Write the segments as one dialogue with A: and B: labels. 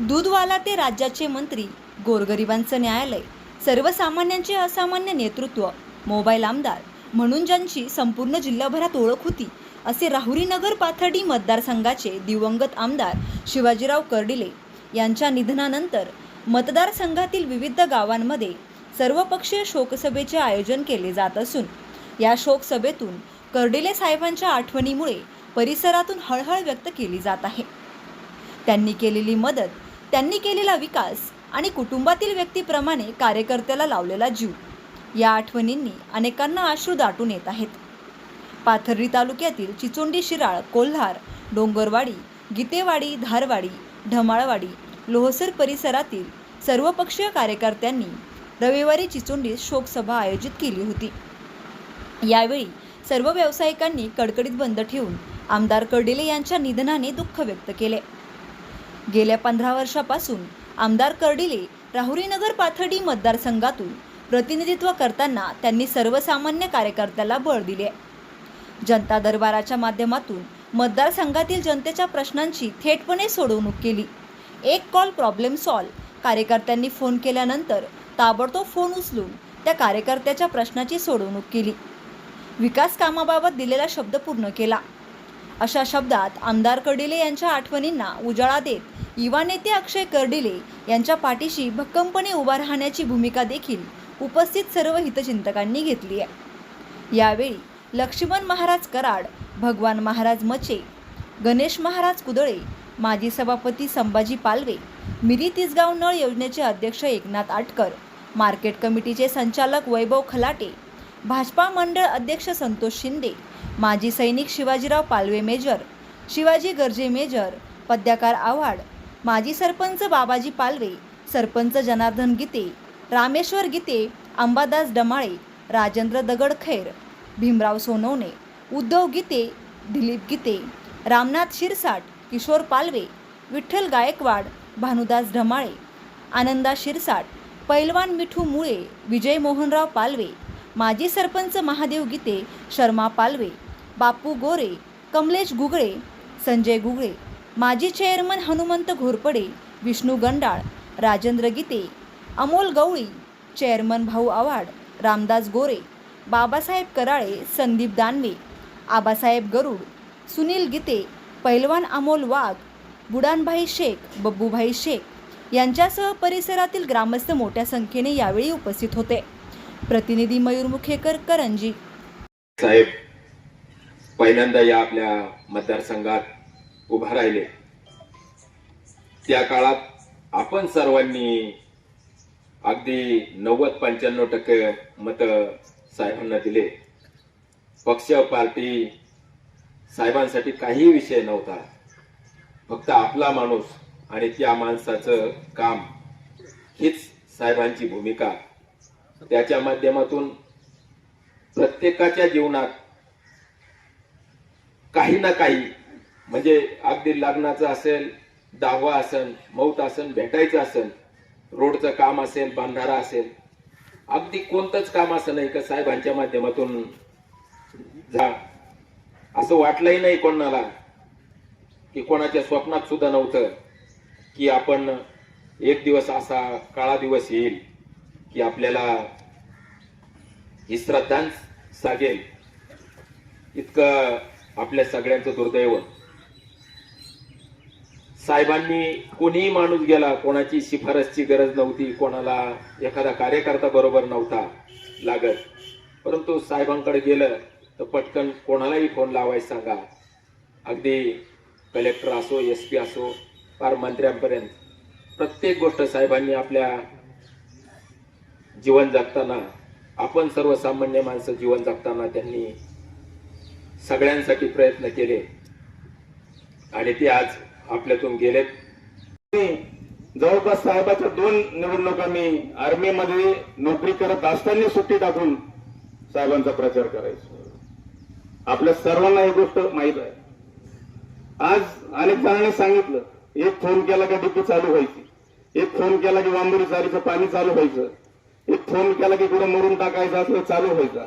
A: दूधवाला ते राज्याचे मंत्री गोरगरिबांचं न्यायालय सर्वसामान्यांचे असामान्य नेतृत्व मोबाईल आमदार म्हणून ज्यांची संपूर्ण जिल्हाभरात ओळख होती असे राहुरीनगर पाथर्डी मतदारसंघाचे दिवंगत आमदार शिवाजीराव कर्डिले यांच्या निधनानंतर मतदारसंघातील विविध गावांमध्ये सर्वपक्षीय शोकसभेचे आयोजन केले जात असून या शोकसभेतून कर्डिले साहेबांच्या आठवणीमुळे परिसरातून हळहळ व्यक्त केली जात आहे. त्यांनी केलेली मदत त्यांनी केलेला विकास आणि कुटुंबातील व्यक्तीप्रमाणे कार्यकर्त्याला लावलेला जीव. या आठवणींनी अनेकांना अश्रू दाटून येत आहेत. पाथर्डी तालुक्यातील चिचोंडी शिराळ कोल्हार डोंगरवाडी गीतेवाडी धारवाडी ढमाळवाडी लोहसर परिसरातील सर्वपक्षीय कार्यकर्त्यांनी रविवारी चिचोंडीत शोकसभा आयोजित केली होती. यावेळी सर्व व्यावसायिकांनी कडकडीत बंद ठेवून आमदार कर्डिले यांच्या निधनाने दुःख व्यक्त केले. गेल्या पंधरा वर्षापासून आमदार कर्डिले राहुरीनगर पाथर्डी मतदारसंघातून प्रतिनिधित्व करताना त्यांनी सर्वसामान्य कार्यकर्त्याला बळ दिले. जनता दरबाराच्या माध्यमातून मतदारसंघातील जनतेच्या प्रश्नांची थेटपणे सोडवणूक केली. एक कॉल प्रॉब्लेम सॉल्व कार्यकर्त्यांनी फोन केल्यानंतर ताबडतोब फोन उचलून त्या कार्यकर्त्याच्या प्रश्नाची सोडवणूक केली. विकास कामाबाबत दिलेला शब्द पूर्ण केला. अशा शब्दात आमदार कर्डिले यांच्या आठवणींना उजाळा देत युवा नेते अक्षय कर्डिले यांच्या पाठीशी भक्कमपणे उभा राहण्याची भूमिका देखील उपस्थित सर्व हितचिंतकांनी घेतली आहे. यावेळी लक्ष्मण महाराज कराड भगवान महाराज मचे गणेश महाराज कुदळे माजी सभापती संभाजी पालवे मिरी तिसगाव नळ योजनेचे अध्यक्ष एकनाथ आटकर मार्केट कमिटीचे संचालक वैभव खलाटे भाजपा मंडळ अध्यक्ष संतोष शिंदे माजी सैनिक शिवाजीराव पालवे मेजर शिवाजी गर्जे मेजर पद्याकार आव्हाड माजी सरपंच बाबाजी पालवे सरपंच जनार्दन गीते रामेश्वर गीते अंबादास डमाळे राजेंद्र दगडखैर भीमराव सोनवणे उद्धव गीते दिलीप गीते रामनाथ शिरसाट किशोर पालवे विठ्ठल गायकवाड भानुदास ढमाळे आनंदा शिरसाट पैलवान मिठू मुळे विजय मोहनराव पालवे माजी सरपंच महादेव गीते शर्मा पालवे बापू गोरे कमलेश गुगळे संजय गुगळे माजी चेअरमन हनुमंत घोरपडे विष्णू गंडाळ राजेंद्र गीते अमोल गवळी चेअरमन भाऊ आव्हाड रामदास गोरे बाबासाहेब कराळे संदीप दानवे आबासाहेब गरुड सुनील गीते पैलवान अमोल वाघ बुडानभाई शेख बब्बूभाई शेख यांच्यासह परिसरातील ग्रामस्थ मोठ्या संख्येने यावेळी उपस्थित होते. प्रतिनिधी मयूर मुखेकर करंजी.
B: साहेब पहिल्यांदा या आपल्या मतदारसंघात उभा राहिले. त्या काळात आपण सर्वांनी अगदी नव्वद पंच्याण्णव टक्के मत साहेबांना दिले. पक्ष पार्टी साहेबांसाठी काही विषय नव्हता. फक्त आपला माणूस आणि त्या माणसाचं काम हीच साहेबांची भूमिका. त्याच्या माध्यमातून प्रत्येकाच्या जीवनात काही ना काही म्हणजे अगदी लग्नाचं असेल दहावा असेल मौत असेल भेटायचं असेल रोडचं काम असेल बांधारा असेल अगदी कोणतंच काम असं नाही का साहेबांच्या माध्यमातून जा. असं वाटलंही नाही कोणाला की कोणाच्या स्वप्नात सुद्धा नव्हतं की आपण एक दिवस असा काळा दिवस येईल. की आपल्याला ही श्रद्धांच सागेल. इतकं आपल्या सगळ्यांचं दुर्दैव. साहेबांनी कोणीही माणूस गेला कोणाची शिफारसची गरज नव्हती कोणाला एखादा कार्यकर्ता बरोबर नव्हता लागत. परंतु साहेबांकडे गेलं तर पटकन कोणालाही फोन लावायला सांगा. अगदी कलेक्टर असो एस पी असो फार मंत्र्यांपर्यंत. प्रत्येक गोष्ट साहेबांनी आपल्या जीवन जगताना आपण सर्वसामान्य माणसं जीवन जगताना त्यांनी सगळ्यांसाठी प्रयत्न केले. आणि ते आज आपल्यातून गेलेत.
C: जवळपास साहेबाच्या दोन निवडणुका मी आर्मीमध्ये नोकरी करत असताना सुट्टी टाकून साहेबांचा प्रचार करायचो. आपल्या सर्वांना ही गोष्ट माहीत आहे. आज अनेक जणांनी सांगितलं एक फोन केला की डिपी चालू व्हायची एक फोन केला की वांबुरी चालीचं पाणी चालू व्हायचं. एक फोन केला की कुठं मरून टाकायचं असं चालू व्हायचा.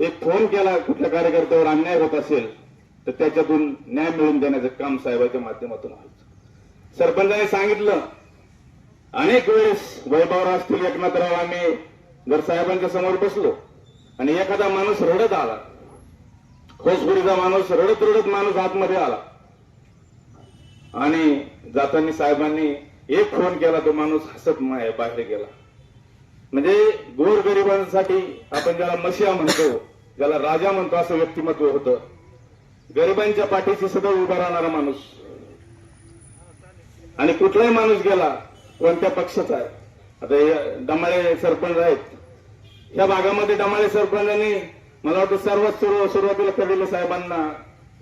C: एक फोन केला कुठल्या कार्यकर्त्यावर अन्याय होत असेल तर त्याच्यातून न्याय मिळवून देण्याचं काम साहेबाच्या माध्यमातून व्हायचं. सरपंचाने सांगितलं अनेक वेळेस वैभवराव असतील एकनाथराव आम्ही जर साहेबांच्या समोर बसलो आणि एखादा माणूस रडत आला खोसपुरीचा माणूस रडत रडत माणूस आतमध्ये आला आणि जाताना साहेबांनी एक फोन केला तो माणूस हसत बाहेर गेला. म्हणजे गोरगरिबांसाठी आपण ज्याला मशिया म्हणतो ज्याला राजा म्हणतो असं व्यक्तिमत्व होतं. गरिबांच्या पाठीशी सदैव उभा राहणारा माणूस. आणि कुठलाही माणूस गेला कोणत्या पक्षाचा आहे. आता हे डमाळे सरपंच आहेत. या भागामध्ये डमाळे सरपंचांनी मला वाटतं सर्वात सुरुवातीला कडेले साहेबांना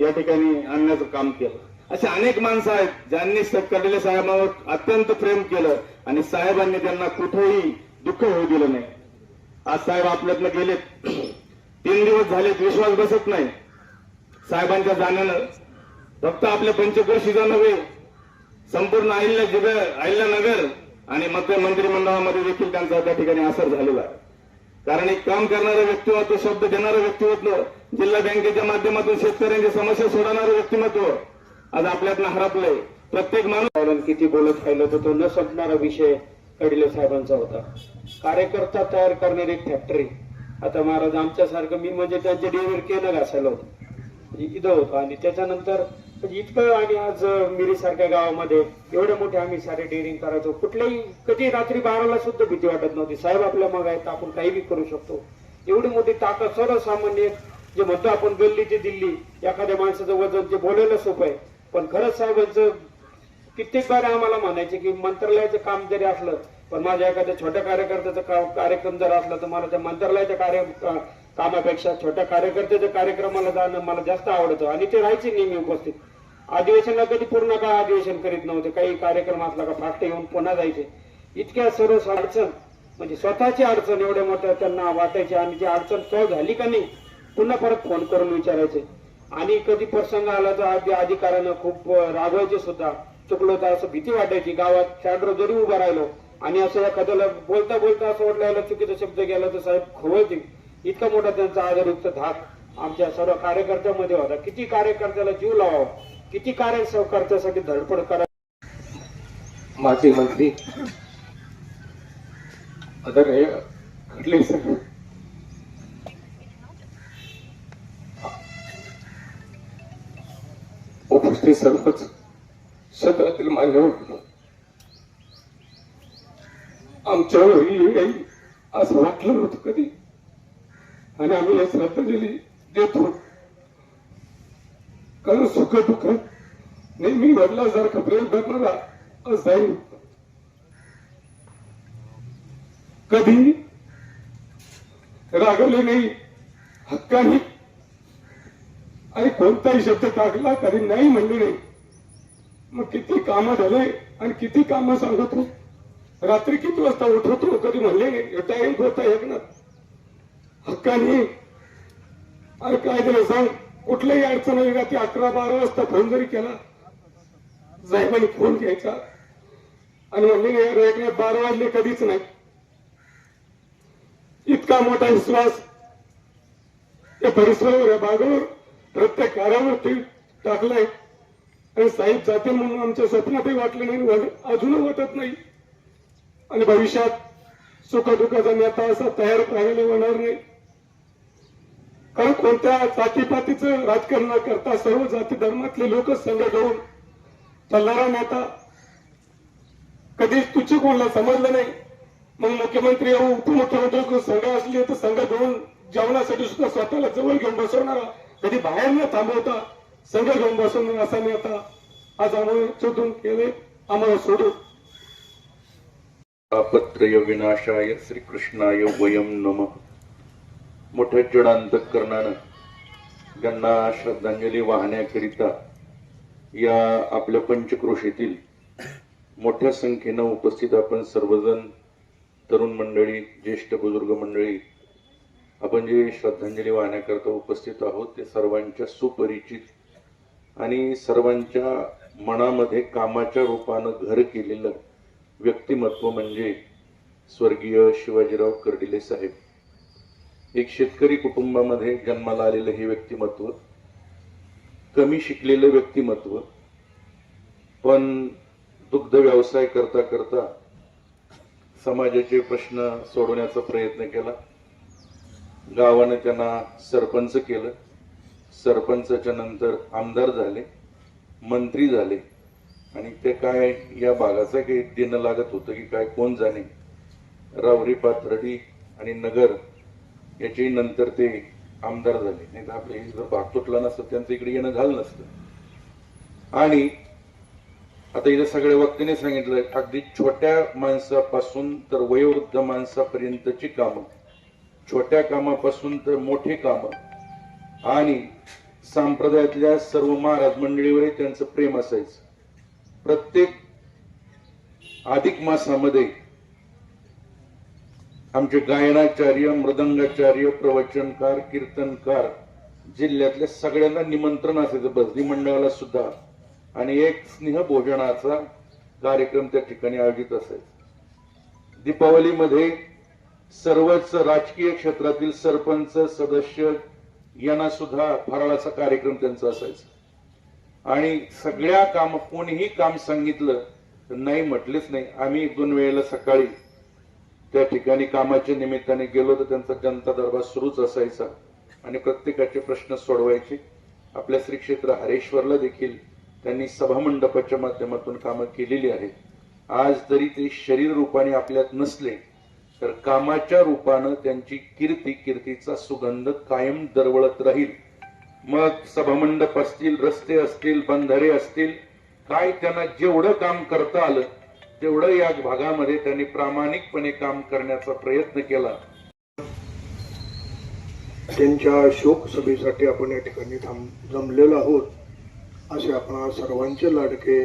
C: या ठिकाणी आणण्याचं काम केलं. असे अनेक माणसं आहेत ज्यांनी स- साहेबांवर अत्यंत प्रेम केलं आणि साहेबांनी त्यांना कुठेही दुःख होऊ दिलं नाही. आज साहेब आपल्यातनं गेलेत. तीन दिवस झालेत विश्वास बसत नाही. साहेबांच्या जाण्यानं. फक्त आपल्या पंचक्रोशीचा नव्हे संपूर्ण अहिल्या जिल्हा अहिल्यानगर आणि मध्य मंत्रिमंडळामध्ये देखील त्यांचा त्या ठिकाणी असर झालेला आहे. कारण एक काम करणारं व्यक्तिमत्व शब्द देणारं व्यक्तिमत्व जिल्हा बँकेच्या माध्यमातून शेतकऱ्यांची समस्या सोडवणारं व्यक्तिमत्व आज आपल्यातनं हरपलंय. प्रत्येक माणूस
D: किती बोलत राहिलं तर तो न संपणारा विषय कडिले साहेबांचा होता. कार्यकर्ता तयार करणारी एक फॅक्टरी आता महाराज आमच्यासारखं मी म्हणजे त्यांच्या डेअरीवर केलं घासायला होतं. म्हणजे इथं होतो. आणि त्याच्यानंतर म्हणजे इतकं आणि आज मिरीसारख्या गावामध्ये एवढे मोठे आम्ही सारे डेअरिंग करायचो. कुठल्याही कधी रात्री बाराला सुद्धा भीती वाटत नव्हती. साहेब आपल्या मग आहेत आपण काही बी करू शकतो. एवढी मोठी ताकद सर्वसामान्य जे म्हणतो आपण गल्ली ते दिल्ली एखाद्या माणसाचं वजन जे बोलायला सोपं आहे. पण खरंच साहेबांचं कित्येक बार आम्हाला म्हणायचे की मंत्रालयाचं काम जरी असलं पण माझ्या एखाद्या छोट्या कार्यकर्त्याचा का- कार्यक्रम जर असला तर मला त्या मंत्रालयाच्या कार्य का- कामापेक्षा छोट्या कार्यकर्त्याच्या कार्यक्रमाला जाणं मला जास्त आवडतं. आणि ते राहायचे नेहमी उपस्थित. अधिवेशनला कधी पूर्ण काय अधिवेशन करीत नव्हते. काही कार्यक्रम असला का फास्ट येऊन पुन्हा जायचे. इतक्या सर्व अडचण म्हणजे स्वतःची अडचण एवढ्या मोठ्या त्यांना वाटायची. आणि ती अडचण सॉल्व्ह झाली का नाही पुन्हा परत फोन करून विचारायचे. आणि कधी प्रसंग आला तर आधी अधिकाऱ्यानं खूप रागवायचे सुद्धा. चुकलो तर असं भीती वाटायची. गावात शॅड्रो जरी उभा राहिलो आणि असं एखाद्याला बोलता बोलता असं वाटलं चुकीचा शब्द गेला तर साहेब खवळतील. इतका मोठा त्यांचा आदरयुक्त धाक आमच्या सर्व कार्यकर्त्यामध्ये होता. किती कार्यकर्त्याला जीव लावावा किती कार्यकर्त्यासाठी धडपड करा
E: माजी मंत्री आदरणीय सर. उपस्थित सर्वच क्षेत्रातील मान्यवर. आमच्या वेळी येईल असं वाटलं नव्हतं कधी. आणि आम्ही या श्रद्धांजली देतो. कारण सुख दुःख नेहमी वडिलांसारखं प्रेम करणारा असाही कधी? रागवले नाही. हक्काही आणि कोणताही शब्द टाकला कधी नाही म्हणले नाही. मग किती कामं झाले आणि किती कामं सांगतो? रात्री किती वाजता उठवतो? कधी म्हणले नाही टाइम होता एक ना. हक्कानी अरे काय झालं सांग? कुठल्याही अडचण आली रात्री अकरा बारा वाजता फोन जरी केला साहेबांनी फोन घ्यायचा. आणि म्हणले एक बारा वाजले कधीच नाही. इतका मोठा विश्वास. या परिसरावर या भागावर प्रत्येक कार्यावरती टाकलाय. आणि साहेब जाते म्हणून आमच्या स्वप्नातही वाटलं नाही अजूनही वाटत नाही. आणि भविष्यात सुखदुःखाचा नेता असा तयार राहायला होणार नाही. कारण कोणत्या जातीपातीचं राजकारण न करता सर्व जाती धर्मातले लोक संघ घेऊन चालणारा नेता कधीच तुच्छ कोणाला समजलं नाही. मग मुख्यमंत्री व उपमुख्यमंत्री संघ असले तर संघ घेऊन जेवणासाठी सुद्धा स्वतःला जवळ घेऊन बसवणारा कधी बाहेर न थांबवता संघ घेऊन बसवणार असा नेता आज आम्हाला शोधून केले आम्हाला सोडून
F: आपत्रय विनाशाय श्रीकृष्णाय वयम नम. मोठ्या जडांतकरणानं त्यांना श्रद्धांजली वाहण्याकरिता या आपल्या पंचक्रोशीतील मोठ्या संख्येनं उपस्थित आपण सर्वजण तरुण मंडळी ज्येष्ठ बुजुर्ग मंडळी आपण जे श्रद्धांजली वाहण्याकरता उपस्थित आहोत ते सर्वांच्या सुपरिचित आणि सर्वांच्या मनामध्ये कामाच्या रूपानं घर केलेलं व्यक्तिमत्व म्हणजे स्वर्गीय शिवाजीराव कर्डिले साहेब. एक शेतकरी कुटुंबामध्ये जन्माला आलेलं हे व्यक्तिमत्व कमी शिकलेलं व्यक्तिमत्व पण दुग्ध व्यवसाय करता करता समाजाचे प्रश्न सोडवण्याचा प्रयत्न केला. गावानं त्यांना सरपंच केलं. सरपंचाच्या नंतर आमदार झाले मंत्री झाले. आणि ते काय या भागाचं काही देणं लागत होतं की काय कोण जाणे? रावरी पाथर्डी आणि नगर याच्याही नंतर ते आमदार झाले. नाही तर आपल्या इथं भाग तुटला नसतं त्यांचं इकडे येणं झालं नसतं. आणि आता इथं सगळ्या वक्त्याने सांगितलं अगदी छोट्या माणसापासून तर वयोवृद्ध माणसापर्यंतची कामं. छोट्या कामापासून तर मोठी कामं. आणि संप्रदायातल्या सर्व महाराज मंडळीवरही त्यांचं प्रेम असायचं. प्रत्येक अधिक मासामध्ये आमचे गायनाचार्य मृदंगाचार्य प्रवचनकार कीर्तनकार जिल्ह्यातल्या सगळ्यांना निमंत्रण असायचं. बसदी मंडळाला सुद्धा. आणि एक स्नेह भोजनाचा कार्यक्रम त्या ठिकाणी आयोजित असायचा. दीपावलीमध्ये सर्वच राजकीय क्षेत्रातील सरपंच सदस्य यांना सुद्धा फराळाचा कार्यक्रम त्यांचा असायचा. आणि सगळ्या काम कोणीही काम सांगितलं तर नाही म्हटलेच नाही. आम्ही एक दोन वेळेला सकाळी त्या ठिकाणी कामाच्या निमित्ताने गेलो तर त्यांचा जनता दरबार सुरूच असायचा. आणि प्रत्येकाचे प्रश्न सोडवायचे. आपल्या श्री क्षेत्र हरेश्वरला देखील त्यांनी सभामंडपाच्या माध्यमातून कामं केलेली आहेत. आज जरी ते शरीर रूपाने आपल्यात नसले तर कामाच्या रूपानं त्यांची कीर्ती कीर्तीचा सुगंध कायम दरवळत राहील. मग सभामंडप असतील रस्ते असतील बंधारे असतील काय त्यांना जेवढं काम करता आलं तेवढं या भागामध्ये त्यांनी प्रामाणिकपणे काम करण्याचा प्रयत्न केला.
G: त्यांच्या शोक सभेसाठी आपण या ठिकाणी थांब जमलेलो आहोत असे आपण सर्वांचे लाडके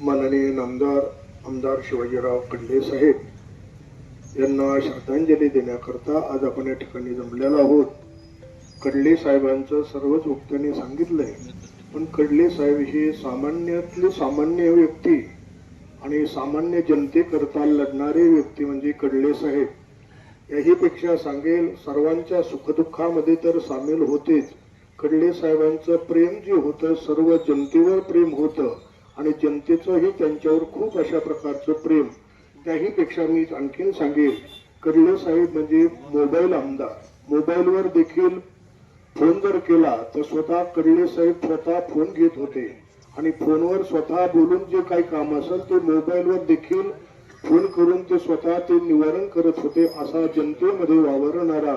G: माननीय नामदार आमदार शिवाजीराव कडले साहेब यांना श्रद्धांजली देण्याकरता आज आपण या ठिकाणी जमलेलो आहोत. कडले साहेबांचं सर्वच वक्त्यांनी सांगितलंय. पण कडले साहेब हे सामान्यातले सामान्य व्यक्ती आणि सामान्य जनतेकरता लढणारे व्यक्ती म्हणजे कडले साहेब. याहीपेक्षा सांगेल सर्वांच्या सुखदुःखामध्ये तर सामील होतेच. कडले साहेबांचं प्रेम जे होतं सर्व जनतेवर प्रेम होतं. आणि जनतेचंही त्यांच्यावर खूप अशा प्रकारचं प्रेम. त्याहीपेक्षा मी आणखीन सांगेल कडले साहेब म्हणजे मोबाईल आमदार. मोबाईलवर देखील फोन जर केला तर स्वतः कडले साहेब स्वतः फोन घेत होते. आणि फोनवर स्वतः बोलून जे काही काम असेल ते मोबाईलवर देखील फोन करून ते स्वतः ते निवारण करत होते असा जनतेमध्ये वावरणारा.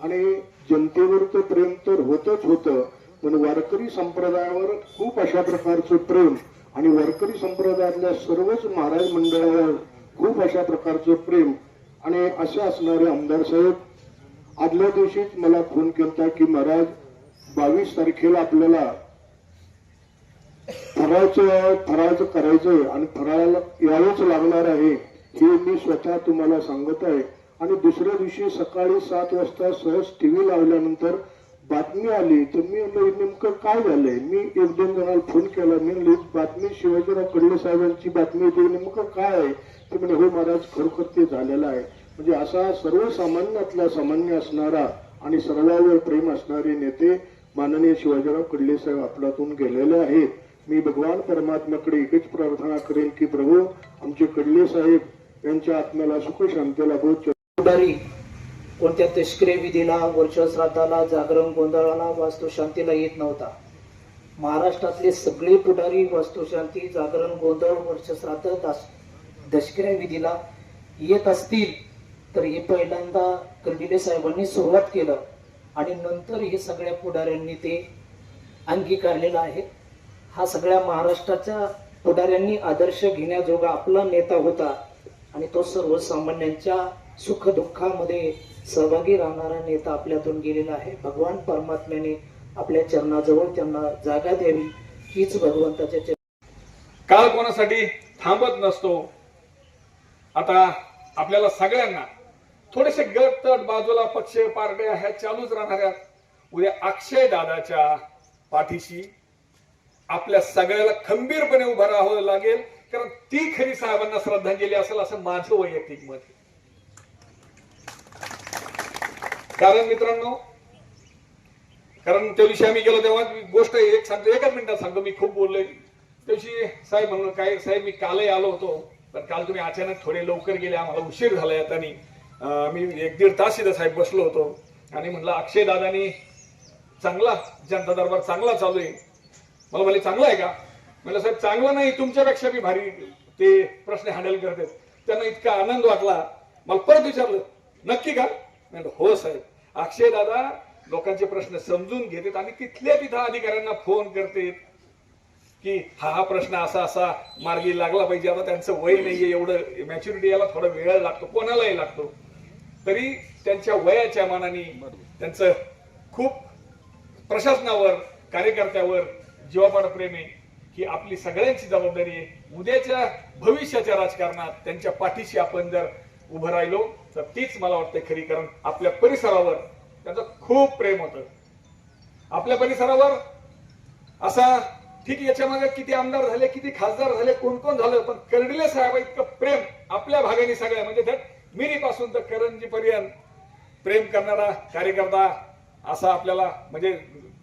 G: आणि जनतेवर तर प्रेम तर होतच होतं पण वारकरी संप्रदायावर खूप अशा प्रकारचं प्रेम आणि वारकरी संप्रदायातल्या सर्वच महाराज मंडळावर खूप अशा प्रकारचं प्रेम. आणि असे असणारे आमदार साहेब आदल्या दिवशीच मला फोन केला की महाराज बावीस तारखेला आपल्याला फराळचं फराळचं करायचंय आणि फराळाला यावंच लागणार आहे हे मी स्वतः तुम्हाला सांगत आहे. आणि दुसऱ्या दिवशी सकाळी सात वाजता सहज टीव्ही लावल्यानंतर बातमी आली. तर मी नेमकं काय झालंय? मी एक दोन जणांना फोन केला. मी बातमी शिवाजीराव कडले साहेबांची बातमी होती नेमकं काय आहे? ते म्हणे हो महाराज खरोखर ते झालेलं आहे. म्हणजे असा सर्वसामान्यातला सामान्य असणारा आणि सर्वावर प्रेम असणारे नेते माननीय शिवाजीराव कडले साहेब आपल्यातून गेलेले आहेत. मी भगवान परमात्म्याकडे एकच प्रार्थना करेन की प्रभू आमचे कडले साहेब यांच्या आत्म्याला सुख शांती लाभो.
H: पुढारी कोणत्या तस्करी विधीला वर्षश्राद्धाला जागरण गोंधळाला वास्तुशांतीला येत नव्हता. महाराष्ट्रातले सगळे पुढारी वास्तुशांती जागरण गोंधळ वर्षश्राद्ध दास दशकऱ्या विधीला येत असतील. तर हे पहिल्यांदा कर्डिले साहेबांनी सुरुवात केलं आणि नंतर हे सगळ्या पुढाऱ्यांनी ते अंगीकारलेलं आहे. हा सगळ्या महाराष्ट्राच्या पुढाऱ्यांनी आदर्श घेण्याजोगा आपला नेता होता आणि तो सर्वसामान्यांच्या सुखदुःखामध्ये सहभागी राहणारा नेता आपल्यातून गेलेला आहे. भगवान परमात्म्याने आपल्या चरणाजवळ त्यांना जागा द्यावी हीच भगवंताच्या चरण
I: काळ कोणासाठी थांबत नसतो. आता आपल्याला सगळ्यांना थोडेसे गट तट बाजूला पक्ष पारड्या ह्या चालूच राहणाऱ्या. उद्या अक्षय दादाच्या पाठीशी आपल्या सगळ्याला खंबीरपणे उभं राहावं लागेल कारण ती खरी साहेबांना श्रद्धांजली असेल असं माझं वैयक्तिक मत कारण मित्रांनो कारण त्या दिवशी आम्ही गेलो तेव्हा गोष्ट एक सांगतो एकाच मिनिटात सांगतो मी खूप बोललोय. त्या दिवशी साहेब म्हणून काय साहेब मी कालही आलो होतो पण काल तुम्ही अचानक थोडे लवकर गेले आम्हाला उशीर झाला आता नाही. मी एक दीड तास इथं साहेब बसलो होतो. आणि म्हटलं अक्षय दादानी चांगला जनता दरबार चांगला चालू आहे. मला म्हणजे चांगला आहे का? म्हटलं साहेब चांगला नाही तुमच्यापेक्षा बी भारी ते प्रश्न हँडल करते त्यांना इतका आनंद वाटला. मला परत विचारलं नक्की का? म्हणलं हो साहेब. अक्षय दादा लोकांचे प्रश्न समजून घेतात आणि तिथल्या तिथं अधिकाऱ्यांना फोन करतात की हा हा प्रश्न असा असा मार्गी लागला पाहिजे. आता त्यांचं वय नाहीये एवढं मॅच्युरिटी याला थोडा वेळ लागतो कोणालाही लागतो. तरी त्यांच्या वयाच्या मानाने त्यांचं खूप प्रशासनावर कार्यकर्त्यावर जीवापाड प्रेम आहे ही आपली सगळ्यांची जबाबदारी आहे. उद्याच्या भविष्याच्या राजकारणात त्यांच्या पाठीशी आपण जर उभं राहिलो तर तीच मला वाटते खरी. कारण आपल्या परिसरावर त्यांचं खूप प्रेम होतं. आपल्या परिसरावर असा ठीक याच्या मागे किती आमदार झाले किती खासदार झाले कोण कोण झालं पण कर्डिले साहेब इतकं प्रेम आपल्या भागाने सगळ्या म्हणजे त्यात मिरीपासून तर करंजी पर्यंत प्रेम करणारा कार्यकर्ता असा आपल्याला म्हणजे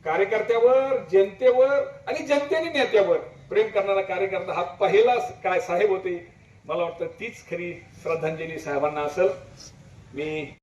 I: कार्यकर्त्यावर जनतेवर आणि जनतेने नेत्यावर प्रेम करणारा कार्यकर्ता हा पहिला काय साहेब होते. मला वाटतं तीच खरी श्रद्धांजली साहेबांना असेल. मी